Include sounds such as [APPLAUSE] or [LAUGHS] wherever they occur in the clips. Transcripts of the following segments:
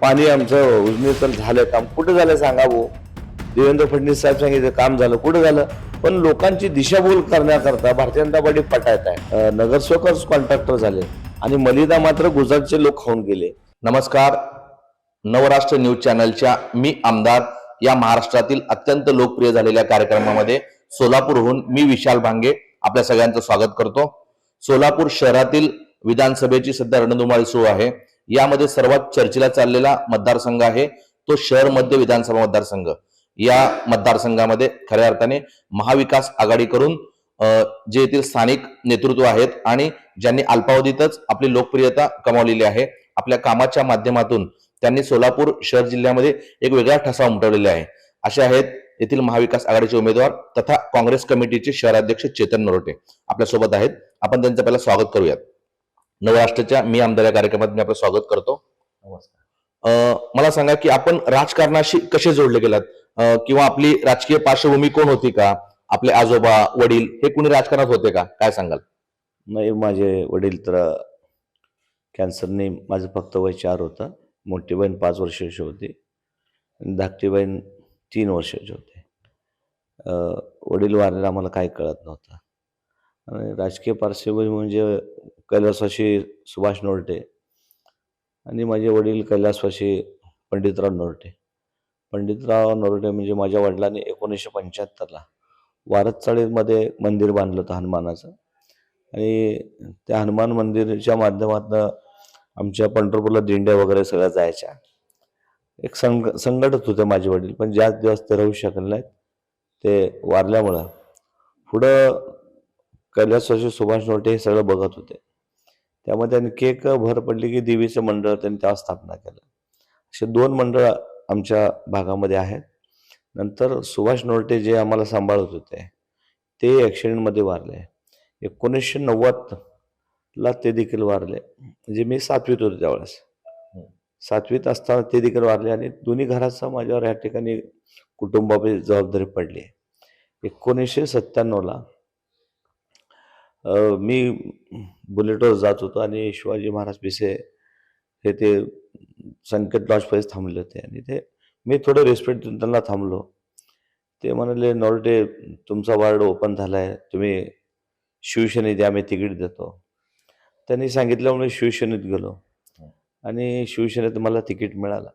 पाणी आमचं उजनी तर झालं काम. कुठं झालं सांगा भाऊ? देवेंद्र फडणवीस साहेब सांगितलं काम झालं. कुठं झालं? पण लोकांची दिशाभूल करण्याकरता भारतीय जनता पार्टी पटायत आहे. नगरसेवकच कॉन्ट्रॅक्टर झाले आणि मलिदा मात्र गुजरातचे लोक खाऊन गेले. नमस्कार. नवराष्ट्र न्यूज चॅनलच्या मी आमदार या महाराष्ट्रातील अत्यंत लोकप्रिय झालेल्या कार्यक्रमामध्ये सोलापूरहून मी विशाल भांगे आपल्या सगळ्यांचं स्वागत करतो. सोलापूर शहरातील विधानसभेची सध्या रणधुमाळी सुरू आहे. यामध्ये सर्वात चर्चेला चाललेला मतदारसंघ आहे तो शहर मध्य विधानसभा मतदारसंघ. या मतदारसंघामध्ये खऱ्या अर्थाने महाविकास आघाडी करून जे येथील स्थानिक नेतृत्व आहेत आणि ज्यांनी अल्पावधीतच आपली लोकप्रियता कमावलेली आहे आपल्या कामाच्या माध्यमातून त्यांनी सोलापूर शहर जिल्ह्यामध्ये एक वेगळा ठसा उमटवलेला आहे. असे आहेत येथील महाविकास आघाडीचे उमेदवार तथा काँग्रेस कमिटीचे शहराध्यक्ष चेतन नरोटे. आपल्यासोबत आहेत. आपण त्यांचं पहिला स्वागत करूयात. नवराष्ट्राच्या मी आमदार या कार्यक्रमात मी आपलं स्वागत करतो. अं, मला सांगा की आपण राजकारणाशी कसे जोडले गेलात? किंवा आपली राजकीय पार्श्वभूमी कोण होती का? आपले आजोबा वडील हे कुणी राजकारणात होते का? काय सांगाल? नाही माझे वडील तर कॅन्सरने माझं फक्त वय चार होतं. मोठी बहीण पाच वर्षाची होती. आणि धाकटी बहीण तीन वर्षाची होते. वडील वारलेला आम्हाला काही कळत नव्हतं. आणि राजकीय पार्श्वभूमी म्हणजे कैलासवाशी सुभाष नोरटे आणि माझे वडील कैलासवाशी पंडितराव नोरटे. पंडितराव नोरटे म्हणजे माझ्या वडिलांनी एकोणीसशे पंच्याहत्तरला वारदचाळीमध्ये मंदिर बांधलं होतं हनुमानाचं. आणि त्या हनुमान मंदिरच्या माध्यमातून आमच्या पंढरपूरला दिंड्या वगैरे सगळ्या जायच्या. एक संग संघटत होते माझे वडील पण ज्याच दिवस ते राहू शकले नाहीत ते वारल्यामुळं. पुढं कैलासवाशी सुभाष नोटे हे सगळं बघत होते. त्यामध्ये आणखी एक भर पडली की देवीचं मंडळ त्यांनी तेव्हा स्थापना केलं. असे दोन मंडळ आमच्या भागामध्ये आहेत. नंतर सुभाष नोरटे जे आम्हाला सांभाळत होते ते ॲक्सिडेंटमध्ये वारले. एकोणीसशे नव्वदला ते देखील वारले. म्हणजे मी सातवीत होतो त्यावेळेस. सातवीत असताना ते देखील वारले आणि दोन्ही घराचा माझ्यावर या ठिकाणी कुटुंबाची जबाबदारी पडली. एकोणीसशे सत्त्याण्णवला मी बुलेटवर जात होतो आणि शिवाजी महाराज पिसे हे ते संकेत लॉजपर्यंत थांबले होते. आणि ते मी थोडं रिस्पेक्ट देऊन त्यांना थांबलो. ते म्हणाले नॉर्डे तुमचा वार्ड ओपन झाला आहे तुम्ही शिवसेनेत आम्ही तिकीट देतो. त्यांनी सांगितल्यामुळे शिवसेनेत गेलो. आणि शिवसेनेत मला तिकीट मिळालं.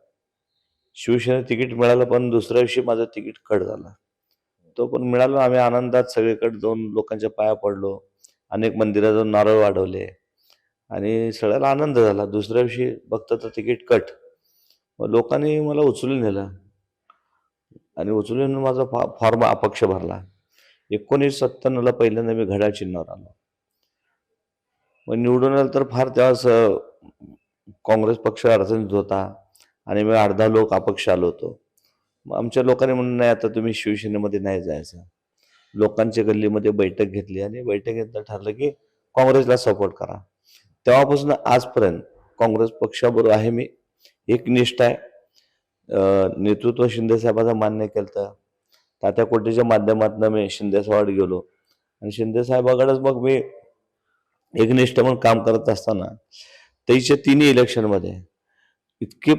शिवसेनेत तिकीट मिळालं पण दुसऱ्या दिवशी माझं तिकीट कट झालं. तो पण मिळालं आम्ही आनंदात सगळीकडे जाऊन लोकांच्या पाया पडलो. अनेक मंदिराजवळ नारळ वाढवले. आणि सगळ्याला आनंद झाला. दुसऱ्या दिवशी बघता तर तिकीट कट. मग लोकांनी मला उचलून नेलं. आणि उचलून माझा फॉ फॉर्म अपक्ष भरला. एकोणीस सत्त्याण्णवला पहिल्यांदा मी घड्याळ चिन्हावर आलो. मग निवडून आलं तर फार त्यावेळेस काँग्रेस पक्ष अडचणीत होता. आणि मी अर्धा लोक अपक्ष आलो होतो. मग आमच्या लोकांनी म्हणून नाही आता तुम्ही शिवसेनेमध्ये नाही जायचं. लोकांच्या गल्लीमध्ये बैठक घेतली आणि बैठक घेतलं ठरलं की काँग्रेसला सपोर्ट करा. तेव्हापासून आजपर्यंत काँग्रेस पक्षाबरोबर आहे मी. एकनिष्ठ आहे. नेतृत्व शिंदेसाहेबांचं मान्य केलं तर तात्या कोटेच्या माध्यमातून मी शिंदे गेलो. आणि शिंदेसाहेबाकडेच मग मी एकनिष्ठ म्हणून काम करत असताना त्याच्या तिन्ही इलेक्शनमध्ये इतकी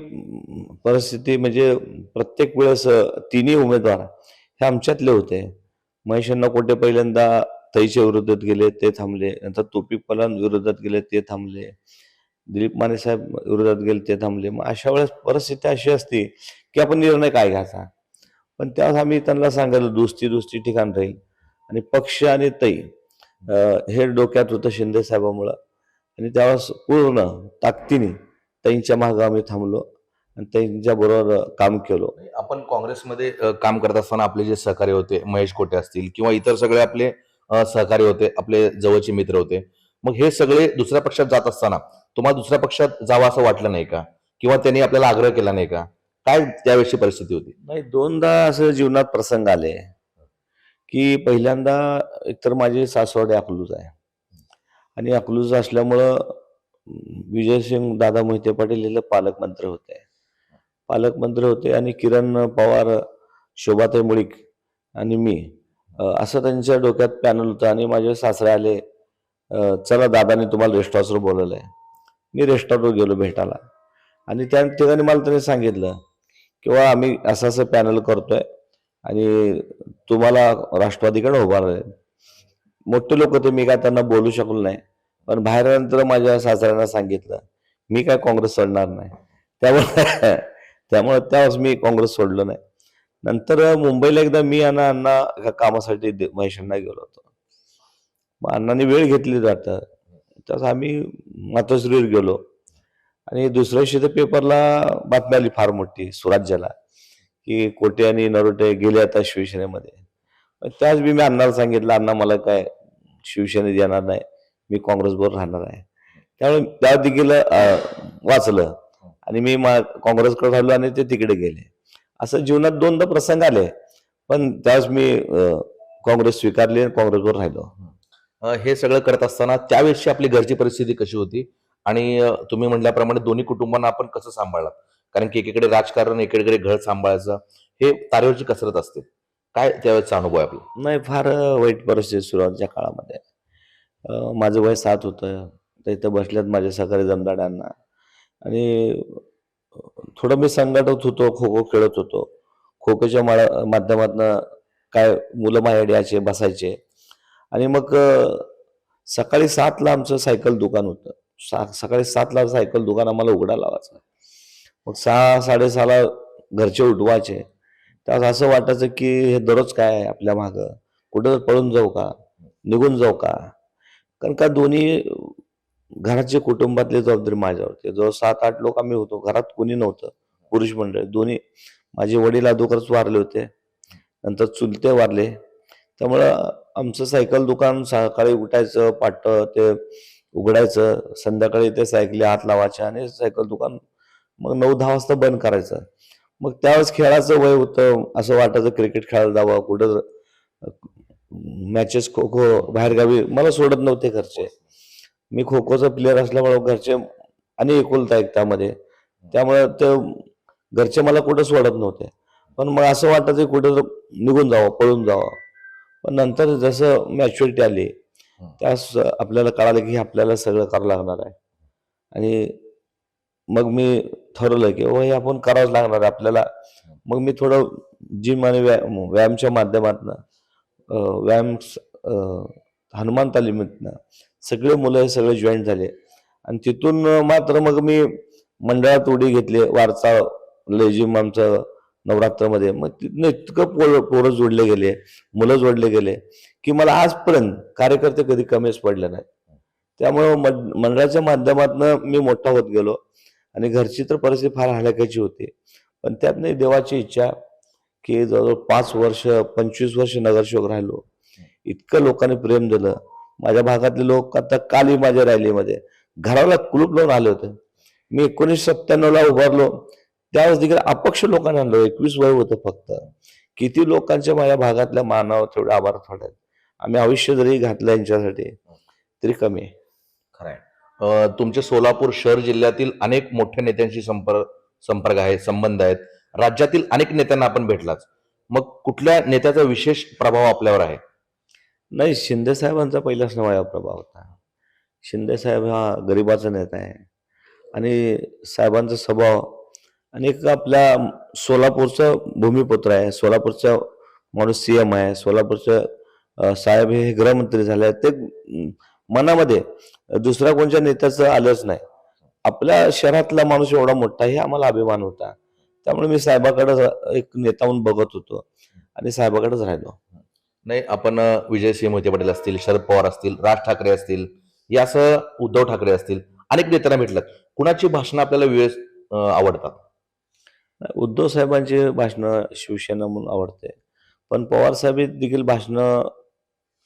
परिस्थिती म्हणजे प्रत्येक वेळेस तिन्ही उमेदवार हे आमच्यातले होते. महेशांना कोटे पहिल्यांदा तैच्या विरोधात गेले ते थांबले. नंतर तोपी पलान विरोधात गेले ते थांबले. दिलीप माने साहेब विरोधात गेले ते थांबले. मग अशा वेळेस परिस्थिती अशी असते की आपण निर्णय काय घ्यायचा? पण त्यावेळेस आम्ही त्यांना सांगितलं दुस्ती दुस्ती ठिकाण राहील. आणि पक्ष आणि तई हे डोक्यात होतं शिंदे साहेबामुळं. आणि त्यावेळेस पूर्ण ताकदीने ताईंच्या मागं आम्ही थांबलो. आणि त्यांच्या बरोबर काम केलो. आपण काँग्रेसमध्ये काम करत असताना आपले जे सहकारी होते महेश कोटे असतील किंवा इतर सगळे आपले सहकारी होते आपले जवळचे मित्र होते मग हे सगळे दुसऱ्या पक्षात जात असताना तुम्हाला दुसऱ्या पक्षात जावं असं वाटलं नाही का? किंवा त्यांनी आपल्याला आग्रह केला नाही का? काय त्यावेळेची परिस्थिती होती? नाही दोनदा असं जीवनात प्रसंग आले की पहिल्यांदा एकतर माझे सासवडे अकलूज आहे. आणि अकलूज असल्यामुळं विजयसिंग दादा मोहिते पाटील हे पालकमंत्री होते. पालकमंत्री होते आणि किरण पवार शोभाताई मुळीक आणि मी. असं त्यांच्या डोक्यात पॅनल होतं आणि माझे सासरे आले. चला दादाने तुम्हाला रेस्ट हाऊसवर आहे मी रेस्ट हाऊसवर गेलो भेटायला. आणि त्या ठिकाणी मला त्यांनी सांगितलं किंवा आम्ही असं असं पॅनल करतोय आणि तुम्हाला राष्ट्रवादीकडे उभारले मोठे लोक ते मी काय त्यांना बोलू शकलो नाही. पण बाहेर नंतर माझ्या सासऱ्यांना सांगितलं मी काय काँग्रेस सोडणार नाही. त्यामुळे [LAUGHS] त्यामुळे त्यावेळेस मी काँग्रेस सोडलो नाही. नंतर मुंबईला एकदा मी आणि अण्णा एका कामासाठी दे- महेशांना गेलो होतो. मग अण्णांनी वेळ घेतली वाटतं त्यास आम्ही मातोश्रीवर गेलो. आणि दुसऱ्या दिवशी तर पेपरला बातमी आली फार मोठी स्वराज्याला की कोटे आणि नरोटे गेले आता शिवसेनेमध्ये. मग त्याच मी मी अण्णाला सांगितलं अण्णा मला काय शिवसेनेत येणार नाही. मी काँग्रेसबरोबर राहणार आहे. त्यामुळे त्या देखील वाचलं. आणि मी मा- काँग्रेसकडे राहिलो आणि ते तिकडे गेले. असं जीवनात दोनदा प्रसंग आले पण त्यावेळेस मी काँग्रेस स्वीकारली आणि काँग्रेसवर राहिलो. हे सगळं करत असताना त्यावेळेसची आपली घरची परिस्थिती कशी होती? आणि तुम्ही म्हटल्याप्रमाणे दोन्ही कुटुंबांना आपण कसं सांभाळलात कारण की एकीकडे राजकारण एकीकडे घर सांभाळायचं हे तारेवरची कसरत असते. काय त्यावेळेचा अनुभव आहे आपला? नाही फार वाईट परिस्थिती सुरुवातीच्या काळामध्ये. माझं वय सात होतं. तर इथं बसल्यात माझे सहकारी जमदाड्यांना आणि थोडं मी संघटत होतो खो खो खेळत होतो. खो खोच्या माध्यमातून काय मुलं माझ्याकडे यायचे बसायचे. आणि मग सकाळी सातला आमचं सायकल दुकान होतं. सा सकाळी सातला सायकल दुकान आम्हाला उघडा लावायचं. मग सहा साडेसहाला घरचे उठवायचे. त्यास असं वाटायचं की हे दररोज काय आहे आपल्या मागं? कुठं पळून जाऊ का? निघून जाऊ का? कारण का दोन्ही घराचे कुटुंबातले जबाबदारी माझ्यावरती. जवळ सात आठ लोक आम्ही होतो. घरात कोणी नव्हतं. पुरुष मंडळी. दोन्ही माझे वडील अगोदरच वारले होते. नंतर चुलते वारले. त्यामुळं आमचं सायकल दुकान सकाळी उठायचं पाट ते उघडायचं. संध्याकाळी ते सायकली हात लावायच्या आणि सायकल दुकान मग नऊ दहा वाजता बंद करायचं. मग त्यावेळेस खेळाचं वय होतं. असं वाटायचं क्रिकेट खेळायला जावं. कुठं मॅचेस खो खो बाहेरगावी. मला सोडत नव्हते घरचे. मी खो खोचा प्लेअर असल्यामुळे घरचे आणि एकुलता एक त्यामध्ये. त्यामुळे ते घरचे मला कुठं सोडत नव्हते. पण मग असं वाटायचं कुठं निघून जावं पळून जावं. पण नंतर जसं मॅच्युरिटी आली त्यास आपल्याला कळालं की आपल्याला सगळं करावं लागणार आहे. आणि मग मी ठरवलं की हो हे आपण करावंच लागणार आहे आपल्याला. मग मी थोडं जिम आणि व्यायाम व्यायामच्या माध्यमातून व्यायाम हनुमान तालिमीतनं सगळे मुलं हे सगळे जॉईन झाले. आणि तिथून मात्र मग मी मंडळात उडी घेतली वारसा लेजिम आमचं नवरात्रमध्ये. मग तिथनं इतकं पोर पोरं जोडले गेले मुलं जोडले गेले की मला आजपर्यंत कार्यकर्ते कधी कमीच पडले नाहीत. त्यामुळं मंडळाच्या माध्यमातून मी मोठा होत गेलो. आणि घरची तर परिस्थिती फार हलाखायची होती. पण त्यातनं देवाची इच्छा की जवळजवळ पाच वर्ष पंचवीस वर्ष नगरसेवक राहिलो. इतकं लोकांनी प्रेम दिलं. माझ्या भागातले लोक आता काली माझ्या रॅलीमध्ये. घराला कुलूप लावून आले होते. मी एकोणीसशे सत्त्याण्णवला उभारलो. त्यावेळेस देखील अपक्ष लोकांना आणलो. एकवीस वय होतं फक्त. किती लोकांच्या माझ्या भागातल्या मानावर तेवढे आभार थोडे आम्ही आयुष्य जरी घातलं यांच्यासाठी तरी कमी आहे. खरंय तुमचे सोलापूर शहर जिल्ह्यातील अनेक मोठ्या नेत्यांशी संपर्क संपर्क आहे संबंध आहेत. राज्यातील अनेक नेत्यांना आपण भेटलाच. मग कुठल्या नेत्याचा विशेष प्रभाव आपल्यावर आहे? नाही शिंदेसाहेबांचा पहिलाच नवा प्रभाव होता. शिंदेसाहेब हा गरिबाचा नेता आहे. आणि साहेबांचा स्वभाव आणि एक आपल्या सोलापूरचं भूमिपुत्र आहे. सोलापूरचा माणूस सी एम आहे. सोलापूरचं साहेब हे गृहमंत्री झाले ते मनामध्ये दुसऱ्या कोणत्या नेत्याचं आलंच नाही. आपल्या शहरातला माणूस एवढा मोठा हे आम्हाला अभिमान होता. त्यामुळे मी साहेबाकडे एक नेता म्हणून बघत होतो. आणि साहेबाकडेच राहिलो. नाही आपण विजयसिंह मोहिते पाटील असतील शरद पवार असतील राज ठाकरे असतील यासह उद्धव ठाकरे असतील अनेक नेत्यांना भेटलात कुणाची भाषणं आपल्याला वेळेस आवडतात? उद्धव साहेबांची भाषणं शिवसेना म्हणून आवडते. पण पवार साहेब देखील भाषणं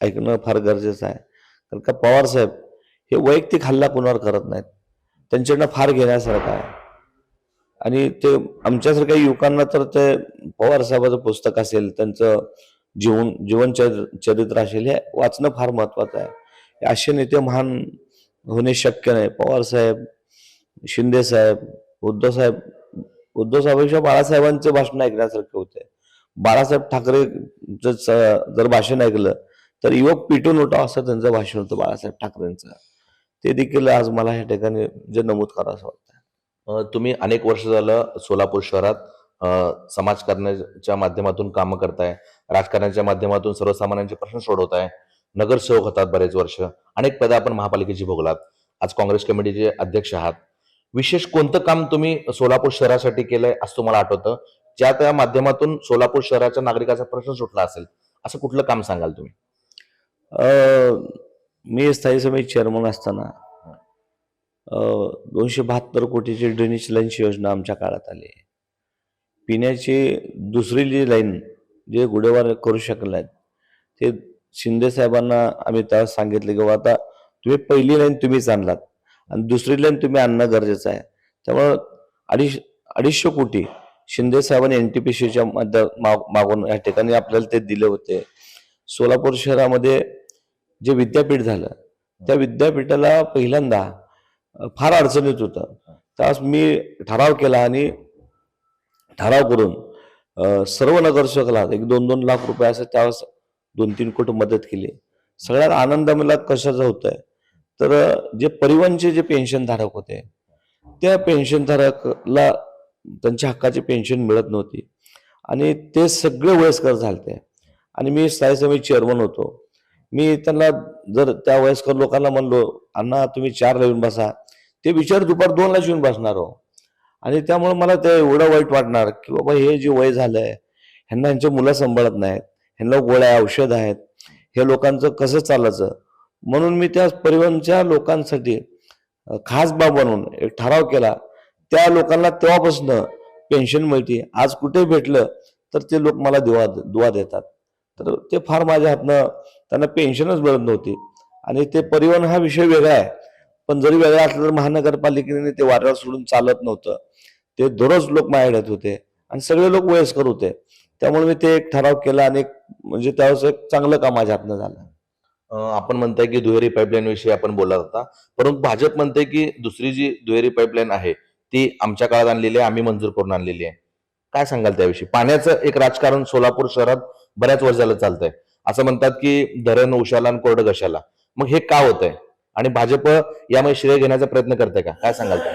ऐकणं फार गरजेचं आहे. कारण का पवार साहेब हे वैयक्तिक हल्ला कुणावर करत नाहीत. त्यांच्याकडनं फार घेण्यासारखं आहे. आणि ते आमच्यासारख्या युवकांना तर ते पवार साहेबाचं पुस्तक असेल त्यांचं जीवन जीवन चरित्र असेल हे वाचणं फार महत्वाचं आहे. हे असे नेते महान होणे शक्य नाही. पवार साहेब शिंदे साहेब उद्धव साहेब उद्धव साहेबांपेक्षा बाळासाहेबांचे भाषण ऐकण्यासारखे होते बाळासाहेब ठाकरे जर भाषण ऐकलं तर युवक पिटून उठाव असं त्यांचं भाषण होतं बाळासाहेब ठाकरेंचं. ते देखील आज मला या ठिकाणी जे नमूद करावं असं वाटतं तुम्ही अनेक वर्ष झालं सोलापूर शहरात अ, समाजकारणाच्या माध्यमातून कामं करताय. राजकारणाच्या माध्यमातून सर्वसामान्यांचे प्रश्न सोडवत आहे. नगरसेवक होतात बरेच वर्ष. अनेक पदं आपण महापालिकेची भोगलात. आज काँग्रेस कमिटीचे अध्यक्ष आहात. विशेष कोणतं काम तुम्ही सोलापूर शहरासाठी केलंय असं तुम्हाला आठवतं? ज्या त्या माध्यमातून सोलापूर शहराच्या नागरिकाचा प्रश्न सुटला असेल असं कुठलं काम सांगाल तुम्ही? मी स्थायी समिती चेअरमन असताना दोनशे बहात्तर कोटीची ड्रेनेज लाईनची योजना आमच्या काळात आली. पिण्याची दुसरी जी लाईन जे गुडेवार करू शकले आहेत ते शिंदे साहेबांना आम्ही त्यावेळेस सांगितले की आता तुम्ही पहिली लाईन तुम्हीच आणलात आणि दुसरी लाईन तुम्ही आणणं गरजेचं आहे. त्यामुळं अडीच अडीचशे कोटी शिंदे साहेबांनी एन टी पी सीच्या मध्ये मागून या ठिकाणी आपल्याला ते दिले होते. सोलापूर शहरामध्ये जे विद्यापीठ झालं त्या विद्यापीठाला पहिल्यांदा फार अडचणीत होतं. त्यास मी ठराव केला आणि ठराव करून सर्व नगरसेवकाला एक दोन दोन लाख रुपये असं त्यावेळेस दोन तीन कोटी मदत केली. सगळ्यात आनंद मला कशाचा आहे तर जे परिवहनचे जे पेन्शन धारक होते त्या पेन्शन धारकला त्यांच्या हक्काची पेन्शन मिळत नव्हती. आणि ते सगळे वयस्कर झालते. आणि मी स्थायी समिती चेअरमन होतो. मी त्यांना जर त्या वयस्कर लोकांना म्हणलो अण्णा तुम्ही चार येऊन बसा. ते विचार दुपार दोनलाच येऊन बसणार हो. आणि त्यामुळे मला ते एवढं वाईट वाटणार की बाबा हे जे वय झालं आहे ह्यांना ह्यांच्या मुलं सांभाळत नाहीत ह्यांना गोळ्या औषध आहेत हे लोकांचं कसं चालायचं? म्हणून मी त्या परिवहनच्या लोकांसाठी खास बाब म्हणून एक ठराव केला. त्या लोकांना तेव्हापासून पेन्शन मिळते. आज कुठे भेटलं तर ते लोक मला दुवा दुवा देतात. तर ते फार माझ्या हातनं त्यांना पेन्शनच मिळत नव्हती. आणि ते परिवहन हा विषय वेगळा आहे. पण जरी वेगळा असला तर महानगरपालिकेने ते वाऱ्यावर सोडून चालत नव्हतं. ते दररोज लोक माझ्याकडे होते आणि सगळे लोक वयस्कर होते. त्यामुळे मी ते एक ठराव केला आणि एक म्हणजे त्यावेळेस एक चांगलं काम माझ्या हातनं झालं. आपण म्हणताय की दुहेरी पाईपलाईन विषयी आपण बोलत होता. परंतु भाजप म्हणते की दुसरी जी दुहेरी पाईपलाईन आहे ती आमच्या काळात आणलेली आहे आम्ही मंजूर करून आणलेली आहे. काय सांगाल त्याविषयी? पाण्याचं एक राजकारण सोलापूर शहरात बऱ्याच वर्षाला चालतंय. असं म्हणतात की धरण उशाला आणि कोरडं घशाला. मग हे का होतंय? आणि भाजप यामध्ये श्रेय घेण्याचा प्रयत्न करते का? काय सांगाल त्या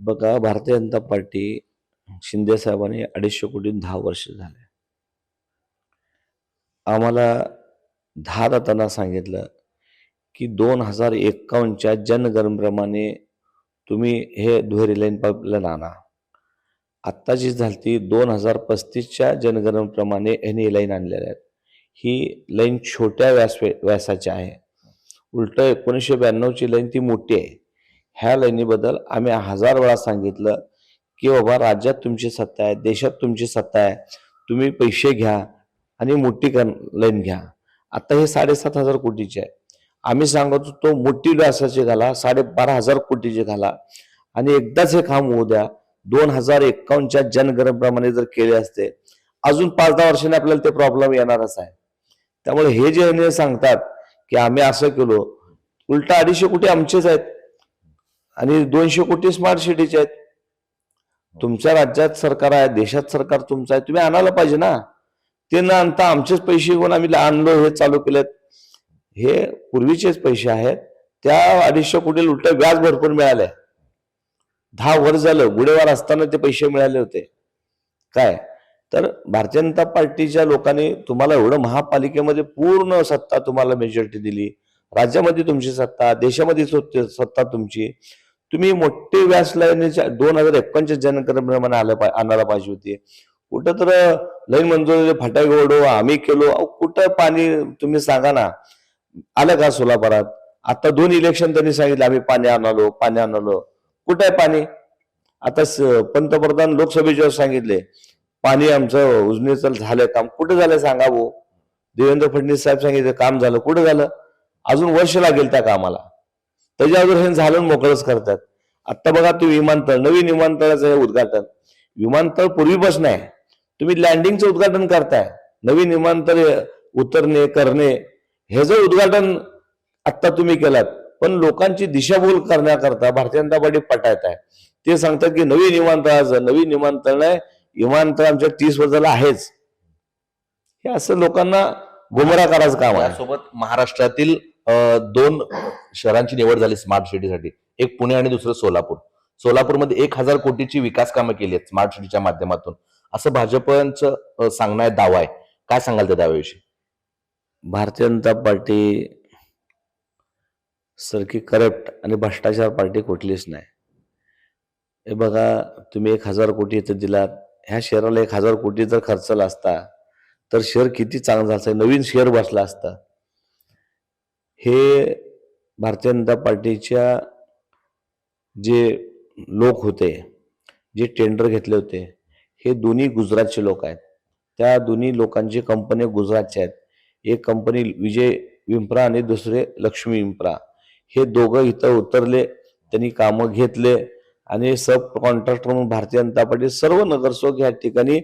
बघा भारतीय जनता पार्टी शिंदे साहेबांनी अडीचशे कोटी दहा वर्ष झाले. आम्हाला दहा दातांना सांगितलं की दोन हजार एक्कावन्नच्या जनगणप्रमाणे तुम्ही हे दुहेरी लाईन पाईपलाईन आणा आत्ता जी ती दोन हजार पस्तीसच्या जनगणप्रमाणे ह्यांनी लाईन आणलेल्या आहेत. ही लाईन छोट्या व्यास व्यासाची आहे. उलट एकोणीसशे ब्याण्णवची लाईन ती मोठी आहे. ह्या लेणीबद्दल आम्ही हजार वेळा सांगितलं की बाबा राज्यात तुमची सत्ता आहे देशात तुमची सत्ता आहे तुम्ही पैसे घ्या आणि मोठी कर लाईन घ्या. आता हे साडेसात हजार कोटीचे आहे. आम्ही सांगत होतो मोठी व्यासाची घाला साडेबारा हजार कोटीची घाला. आणि एकदाच हे काम होऊ द्या. दोन हजार एक्कावन्नच्या जनगणप्रमाणे जर केले असते अजून पाच दहा वर्षाने आपल्याला ते प्रॉब्लेम येणारच आहे. त्यामुळे हे जे सांगतात की आम्ही असं केलो उलटा अडीचशे कोटी आमचेच आहेत. आणि दोनशे कोटी स्मार्ट सिटीचे आहेत. तुमच्या राज्यात सरकार आहे देशात सरकार तुमचं आहे तुम्ही आणायला पाहिजे ना. ते न आणता आमचेच पैसे घेऊन आम्ही आणलो हे चालू केलेत. हे पूर्वीचेच पैसे आहेत. त्या अडीचशे कोटी उलट व्याज भरपूर मिळाले दहा वर्ष झालं गुडेवार असताना ते पैसे मिळाले होते. काय? तर भारतीय जनता पार्टीच्या लोकांनी तुम्हाला एवढं महापालिकेमध्ये पूर्ण सत्ता तुम्हाला मेजॉरिटी दिली. राज्यामध्ये तुमची सत्ता देशामध्ये सत्ता सत्ता तुमची. तुम्ही मोठे व्यास लाईनीच्या दोन हजार एकोणच्या जनक्रमाने आलं पा- आणायला पाहिजे होती. कुठं तर लईन मंजूर फाटाक गोडो आम्ही केलो. अहो, कुठं पाणी तुम्ही सांगा ना. आलं का सोलापुरात? आता दोन इलेक्शन त्यांनी सांगितलं आम्ही पाणी आणालो पाणी आणालो. कुठं आहे पाणी? आता स- पंतप्रधान लोकसभेच्या सांगितले पाणी आमचं उजनीचं झालं काम. कुठं झालं सांगा भाऊ देवेंद्र फडणवीस साहेब सांगितलं काम झालं. कुठं झालं? अजून वर्ष लागेल त्या कामाला. त्याच्यावर हे झालं मोकळच मोकळंच करतात. आता बघा तू विमानतळ नवीन विमानतळाचं हे उद्घाटन. विमानतळ पूर्वीपासून आहे. तुम्ही लँडिंगचं उद्घाटन करताय. नवीन विमानतळ उतरणे करणे हे जर उद्घाटन आत्ता तुम्ही केलात पण लोकांची दिशाभूल करण्याकरता भारतीय जनता पार्टी पटायत आहे ते सांगतात की नवीन विमानतळाचं नवीन विमानतळ नाही विमानतळ आमच्या तीस वर्षाला आहेच. हे असं लोकांना गुमराह करायचं काम आहे. यासोबत महाराष्ट्रातील दोन शहरांची निवड झाली स्मार्ट सिटीसाठी एक पुणे आणि दुसरं सोलापूर. सोलापूरमध्ये एक हजार कोटीची विकास कामं केली आहेत स्मार्ट सिटीच्या माध्यमातून. असं भाजपचं अ, सांगणं आहे दावा आहे. काय सांगाल त्या दाव्याविषयी? भारतीय जनता पार्टी सारखी करप्ट आणि भ्रष्टाचार पार्टी कुठलीच नाही. हे बघा तुम्ही एक हजार कोटी इथं दिलात. ह्या शहराला एक हजार कोटी जर खर्चला असता तर शेअर किती चांगलं झाला. असतं. नवीन शेअर बसला असता. हे भारतीय जनता पार्टीच्या जे लोक होते जे टेंडर घेतले होते हे दोन्ही गुजरातचे लोक आहेत. त्या दोन्ही लोकांची कंपन्या गुजरातच्या आहेत. एक कंपनी विजय विम्प्रा आणि दुसरे लक्ष्मी विंप्रा. हे दोघं इथं उतरले त्यांनी कामं घेतले आणि सब कॉन्ट्रॅक्टर म्हणून भारतीय जनता पार्टी सर्व नगरसेवक या ठिकाणी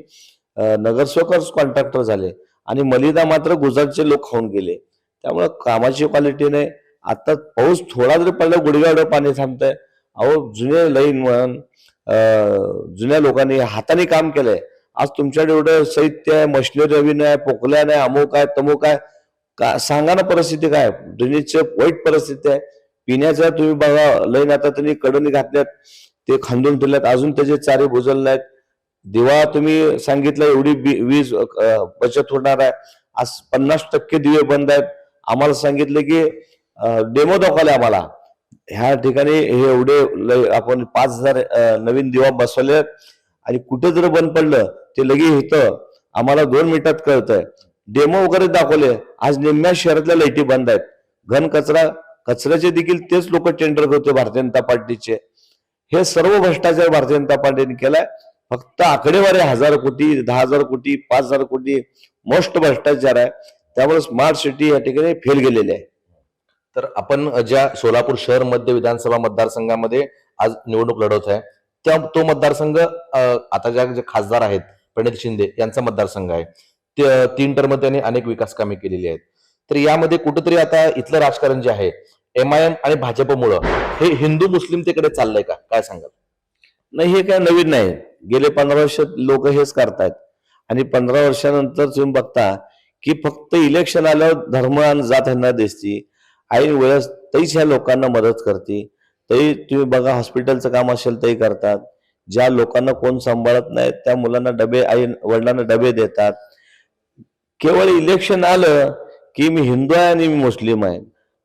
नगरसेवकच कॉन्ट्रॅक्टर झाले आणि मलिदा मात्र गुजरातचे लोक खाऊन गेले. त्यामुळं कामाची क्वालिटी नाही. आता पाऊस थोडा जरी पडला गुडघ्यावर पाणी थांबतंय. अहो जुने लाईन म्हण जुन्या लोकांनी हाताने काम केलंय. आज तुमच्याकडे एवढं साहित्य आहे मशिनरी नवीन आहे पोकल्या नाही अमुक आहे तमुक आहे. का सांगा ना परिस्थिती काय? ड्रेनेजची वाईट परिस्थिती आहे. पिण्याच्या तुम्ही बघा लईन आता त्यांनी कडणी घातल्यात. ते खांदून ठेवल्यात अजून त्याचे चारे बुजवले नाहीत. दिवा तुम्ही सांगितलं एवढी बी- वीज बचत होणार आहे. आज पन्नास टक्के दिवे बंद आहेत. आम्हाला सांगितलं की डेमो दाखवले आम्हाला. ह्या ठिकाणी हे एवढे आपण पाच हजार नवीन दिवा बसवले आहेत. आणि कुठे जर बंद पडलं ते लगे इथं आम्हाला दोन मिनिटात कळतंय. डेमो वगैरे दाखवले. आज निम्म्या शहरातल्या लाईटी बंद आहेत. घन कचरा कचऱ्याचे देखील तेच लोक टेंडर करते भारतीय जनता पार्टीचे. हे सर्व भ्रष्टाचार भारतीय जनता पार्टीने केलाय. फक्त आकडेवारी हजार कोटी दहा हजार कोटी पाच हजार कोटी मोस्ट भ्रष्टाचार आहे. त्यामुळे स्मार्ट सिटी या ठिकाणी फेल गेलेली आहे. तर आपण ज्या सोलापूर शहर मध्य विधानसभा मतदारसंघामध्ये आज निवडणूक लढवत आहे त्या तो मतदारसंघ आता ज्या जे खासदार आहेत प्रणित शिंदे यांचा मतदारसंघ आहे. ते- तीन टर्म त्यांनी अनेक विकास कामे केलेली आहेत. तर यामध्ये कुठेतरी आता इथलं राजकारण जे आहे एम आय एम आणि भाजपमुळं हे हिंदू मुस्लिम तिकडे चाललंय का? काय सांगाल? नाही हे काय नवीन नाही. गेले पंधरा वर्ष लोक हेच करतायत. आणि पंधरा वर्षानंतर तुम्ही बघता की फक्त इलेक्शन आल्यावर धर्म आणि जात यांना दिसती. ऐन वेळेस तरीच ह्या लोकांना मदत करते. तरी तुम्ही बघा हॉस्पिटलचं काम असेल तरी करतात. ज्या लोकांना कोण सांभाळत नाही त्या मुलांना डबे आई वडिलांना डबे देतात. केवळ इलेक्शन आलं की मी हिंदू आहे आणि मी मुस्लिम आहे.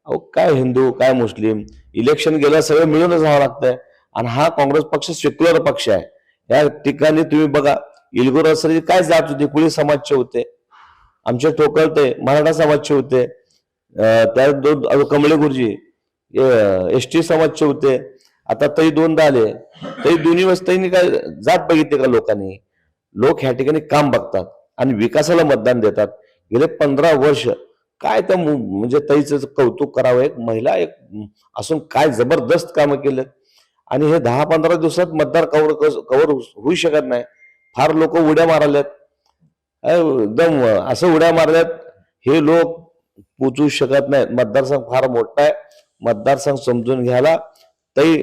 अहो काय हिंदू काय मुस्लिम? इलेक्शन गेलं सगळं मिळूनच राहावं लागतंय. आणि हा काँग्रेस पक्ष सेक्युलर पक्ष आहे. या ठिकाणी तुम्ही बघा इलगुर असरी काय जात होती? कुळी समाजचे होते? आमचे ठोकळते मराठा समाजचे होते. त्या दोन कमळे गुरुजी एस टी समाजचे होते. आता तरी दोनदा आले. तरी दोन्ही वस्तींनी काय जात बघितले का लोकांनी? लोक ह्या ठिकाणी काम बघतात आणि विकासाला मतदान देतात. गेले पंधरा वर्ष काय त्या म्हणजे ताईचं कौतुक करावं? एक महिला एक असून काय जबरदस्त कामं केलं आणि हे दहा पंधरा दिवसात मतदार कवर कव्हर होऊ शकत नाही. फार लोक उड्या मारल्यात. एकदम असं उड्या मारल्यात हे लोक पोचू शकत नाहीत. मतदारसंघ फार मोठा आहे. मतदारसंघ समजून घ्यायला. तरी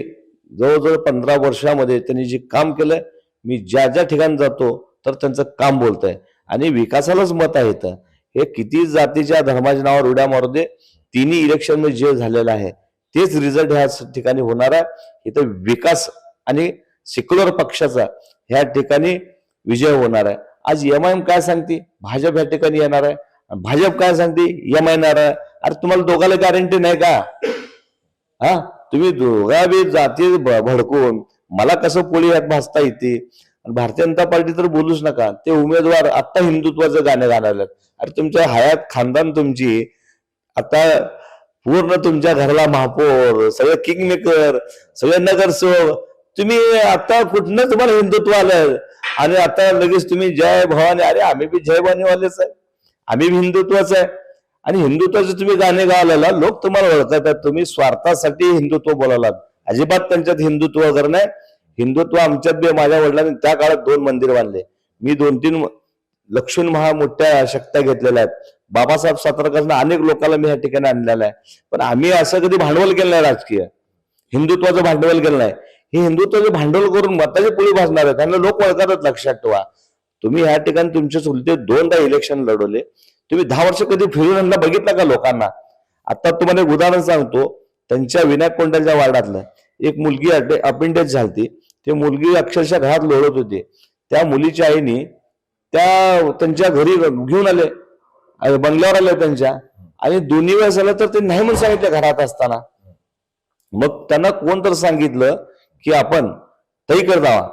जवळजवळ पंधरा वर्षामध्ये त्यांनी जे काम केलं मी ज्या ज्या ठिकाणी जातो तर त्यांचं काम बोलतंय. आणि विकासालाच मत आहे तर हे किती जातीच्या धर्माच्या नावावर उड्या मारू दे तिन्ही इलेक्शनमध्ये जे झालेलं आहे तेच रिझल्ट ह्या ठिकाणी होणार आहे. इथं विकास आणि सेक्युलर पक्षाचा ह्या ठिकाणी विजय होणार आहे. आज एम आय एम काय सांगते? भाजप ह्या ठिकाणी येणार आहे. भाजप काय सांगते? एम आय येणार आहे. अरे तुम्हाला दोघाला गॅरंटी नाही का? हा? तुम्ही दोघा बी जाती भडकून मला कसं पोळी यात भासता येते? भारतीय जनता पार्टी तर बोलूच नका. ते उमेदवार आता हिंदुत्वाचं गाणं गाणारे अरे तुमच्या हयात खानदान तुमची. आता पूर्ण तुमच्या घराला महापौर सगळे किंग मेकर सगळे नगरसेवक. तुम्ही आता कुठनं तुम्हाला हिंदुत्व आलं आणि आता लगेच तुम्ही जय भवानी. अरे आम्ही बी जय भवानीवालेच आहे. आम्ही बी हिंदुत्वाच आहे. आणि हिंदुत्वाचे तुम्ही गाणे गायला लोक तुम्हाला ओळखतात. तुम्ही स्वार्थासाठी हिंदुत्व बोलायला अजिबात त्यांच्यात हिंदुत्व वगैरे नाही. हिंदुत्व आमच्यात बी माझ्या वडिलांनी त्या काळात दोन मंदिर बांधले. मी दोन तीन लक्ष्मण महा मोठ्या शक्त्या घेतलेल्या आहेत. बाबासाहेब सातारकरांना अनेक लोकांना मी या ठिकाणी आणलेलं आहे. पण आम्ही असं कधी भांडवल केलं नाही राजकीय. हिंदुत्वाचं भांडवल केलं नाही. हे हिंदुत्वाचे भांडवल करून मताची पुढे भासणार आहे त्यांना लोक ओळखतात लक्षात ठेवा. तुम्ही ह्या ठिकाणी तुमच्या चुलते दोनदा इलेक्शन लढवले. तुम्ही दहा वर्ष कधी फिरून आणला बघितलं का लोकांना? आता तुम्हाला एक उदाहरण सांगतो. त्यांच्या विनायक कोंडलच्या वार्डातलं एक मुलगी अपेंडेज झालती. ते मुलगी अक्षरशः घरात लोळत होती. त्या मुलीच्या आईने त्या त्यांच्या घरी घेऊन आले. बंगल्यावर आल्या त्यांच्या. आणि दोन्ही वेळेस झालं तर ते नाही म्हणून सांगितलं घरात असताना. मग त्यांना कोण तर सांगितलं की आपण तईकडे जावा.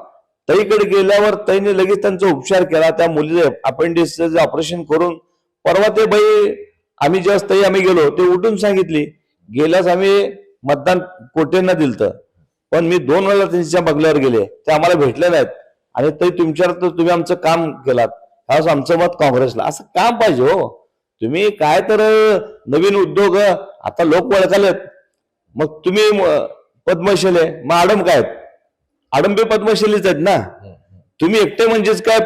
तईकडे गेल्यावर तईने लगेच त्यांचा उपचार केला. त्या मुलीचे अपेंडिक्सचं ऑपरेशन करून परवा ते बाई आम्ही ज्यावेळेस तई आम्ही गेलो ते उठून सांगितली गेल्यास आम्ही मतदान कोटेंना दिलतं. पण मी दोन वेळा त्यांच्या बंगल्यावर गेले. ते आम्हाला भेटले नाहीत. आणि ते तुमच्यावर तर तुम्ही आमचं काम केलात. ह्याच आमचं मत काँग्रेसला असं काम पाहिजे हो. तुम्ही काय तर नवीन उद्योग आता लोक ओळखालेत मग तुम्ही पद्मशील आहे. मग आडम काय आडंबी आडम पद्मशैलीच आहेत ना. तुम्ही एकटे म्हणजेच काय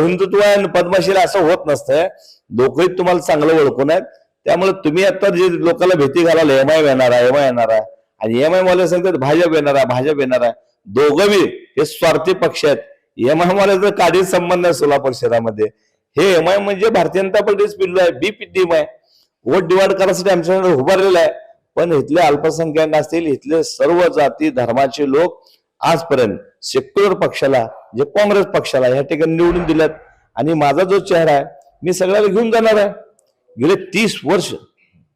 हिंदुत्व आणि पद्मशैली असं होत नसतंय. लोकही तुम्हाला चांगलं ओळखून आहेत त्यामुळे तुम्ही आता जे लोकांना भीती घालाल एम आय येणार आहे एम आय येणार आहे. आणि एम आय मला सांगतात भाजप येणार आहे भाजप येणार आहे. दोघं हे स्वार्थी पक्ष आहेत. एम आय मला तर संबंध आहे सोलापूर शहरामध्ये. हे एम आय म्हणजे भारतीय जनता पार्टीच पिल्लू आहे बी डीम आय वोट डिवाइड करायसाठी आमच्याकडे उभारलेलं आहे. पण इथले अल्पसंख्याक असतील इथले सर्व जाती धर्माचे लोक आजपर्यंत सेक्युलर पक्षाला जे काँग्रेस पक्षाला या ठिकाणी निवडून दिल्यात. आणि माझा जो चेहरा आहे मी सगळ्याला घेऊन जाणार आहे. गेले तीस वर्ष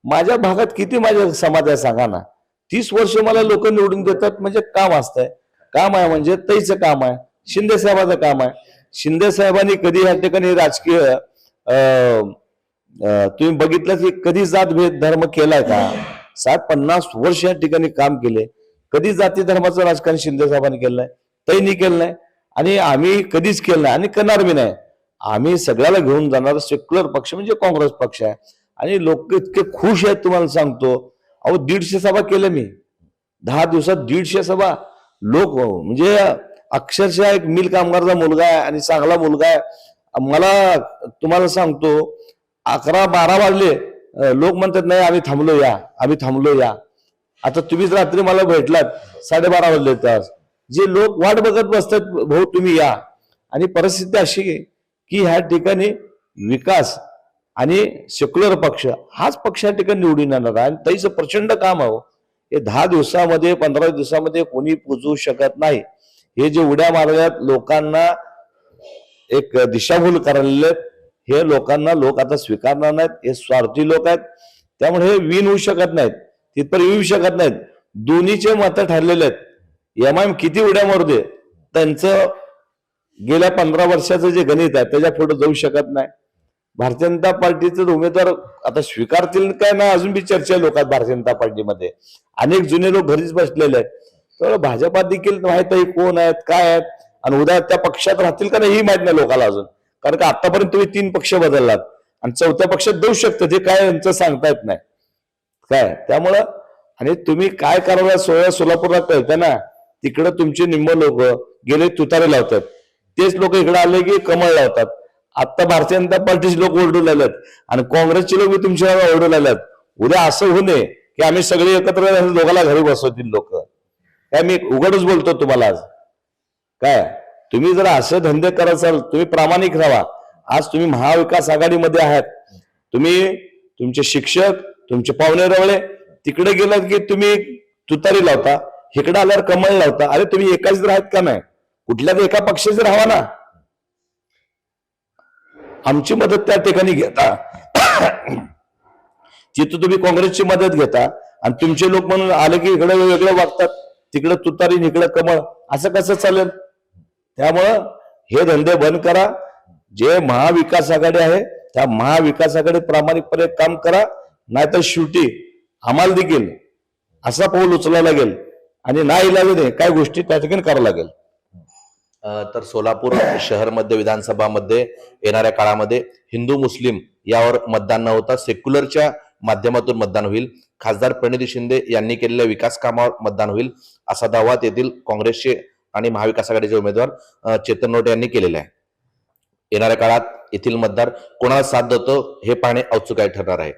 माझ्या भागात किती माझ्या समाज आहे सांगा ना. तीस वर्ष मला लोक निवडून देतात म्हणजे काम असतंय. काम आहे म्हणजे तैचं काम आहे. शिंदे साहेबाचं काम आहे. शिंदे साहेबांनी कधी या ठिकाणी राजकीय अं, तुम्ही बघितलं की कधी जातभेद धर्म केलाय का? सात पन्नास वर्ष या ठिकाणी काम केले. कधी जाती धर्माचं राजकारण शिंदे साहेबांनी केलं नाही? तैनी केलं नाही. आणि आम्ही कधीच केलं नाही. आणि करणार बी नाही. आम्ही सगळ्याला घेऊन जाणार सेक्युलर पक्ष म्हणजे काँग्रेस पक्ष आहे. आणि लोक इतके खुश आहेत तुम्हाला सांगतो. अहो दीडशे सभा केल्या मी. दहा दिवसात दीडशे सभा. लोक म्हणजे अक्षरशः एक मिल कामगारचा मुलगा आहे आणि चांगला मुलगा आहे. मला तुम्हाला सांगतो अकरा बारा वाजले लोक म्हणतात नाही आम्ही थांबलो या आम्ही थांबलो या. आता तुम्हीच रात्री मला भेटलात साडेबारा वाजले तास जे लोक वाट बघत बसतात भाऊ तुम्ही या. आणि परिस्थिती अशी की ह्या ठिकाणी विकास आणि सेक्युलर पक्ष हाच पक्ष या ठिकाणी निवडून येणार आहे. आणि त्याचं प्रचंड काम आहे हो. हे. दहा दिवसामध्ये पंधरा दिवसामध्ये कोणी पुजू शकत नाही. हे जे उड्या मारल्यात लोकांना एक दिशाभूल करायला हे लोकांना लोक आता स्वीकारणार नाहीत हे स्वार्थी लोक आहेत. त्यामुळे हे विन होऊ शकत नाहीत तिथपर्यंत येऊ शकत नाहीत. दोन्हीचे मत ठरलेले आहेत. एम आय एम किती उड्या मारू दे? त्यांचं गेल्या पंधरा वर्षाचं जे गणित आहे त्याच्या पुढे जाऊ शकत नाही. भारतीय जनता पार्टीचे उमेदवार आता स्वीकारतील काय नाही अजून बी चर्चा लोक आहेत भारतीय जनता पार्टीमध्ये. अनेक जुने लोक घरीच बसलेले आहेत. तर भाजपात देखील माहीत आहे कोण आहेत काय आहेत? आणि उद्या त्या पक्षात राहतील का नाही ही माहीत नाही लोकांना अजून. कारण का आतापर्यंत तुम्ही तीन पक्ष बदललात. आणि चौथ्या पक्षात देऊ शकतं ते काय यांचं सांगता येत नाही. काय? त्यामुळं आणि तुम्ही काय करायला सोया सोलापूरला कळतं ना? तिकडे तुमचे निम्म लोक गेले तुतारे लावतात. तेच लोक इकडे आले की कमळ लावतात. आता भारतीय जनता पार्टीचे लोक ओरडू लागलेत. आणि काँग्रेसचे लोक तुमच्या ओरडू लागलेत. उद्या असं होऊ नये की आम्ही सगळे एकत्र लोकांना घरी बसवतील लोक. काय मी उघडच बोलतो तुम्हाला आज. काय? तुम्ही जर असे धंदे करत असाल तुम्ही प्रामाणिक राहा. आज तुम्ही महाविकास आघाडीमध्ये आहात. तुम्ही तुमचे शिक्षक तुमचे पाहुणे रवळे तिकडे गेलात की तुम्ही तुतारी लावता इकडे आल्यावर कमळ लावता. अरे तुम्ही एकाच जर आहेत का नाही? कुठल्या एका पक्षाचे राहा ना. आमची मदत त्या ठिकाणी घेता. जिथं तुम्ही काँग्रेसची मदत घेता आणि तुमचे लोक म्हणून आले की इकडे वेगळं वागतात. तिकडं तुतारी इकडं कमळ असं कसं चालेल? त्यामुळं हे धंदे बंद करा. जे महाविकास आघाडी आहे त्या महाविकास आघाडी प्रामाणिकपणे काम करा. नाहीतर शेवटी आम्हाला देखील असा पाऊल उचलावा लागेल. आणि नाही लागेल काय गोष्टी त्या ठिकाणी करावं लागेल. तर सोलापूर शहर मध्य विधानसभामध्ये येणाऱ्या काळामध्ये हिंदू मुस्लिम यावर मतदान न होता सेक्युलरच्या माध्यमातून मतदान होईल. खासदार प्रणिती शिंदे यांनी केलेल्या विकास कामावर मतदान होईल असा दावा तेथील काँग्रेसचे आणि महाविकास आघाडीचे उमेदवार चेतन नोटे यांनी केलेला आहे. येणाऱ्या काळात येथील मतदार कोणाला साथ देतो हे पाहणे औत्सुक आहे ठरणार आहे.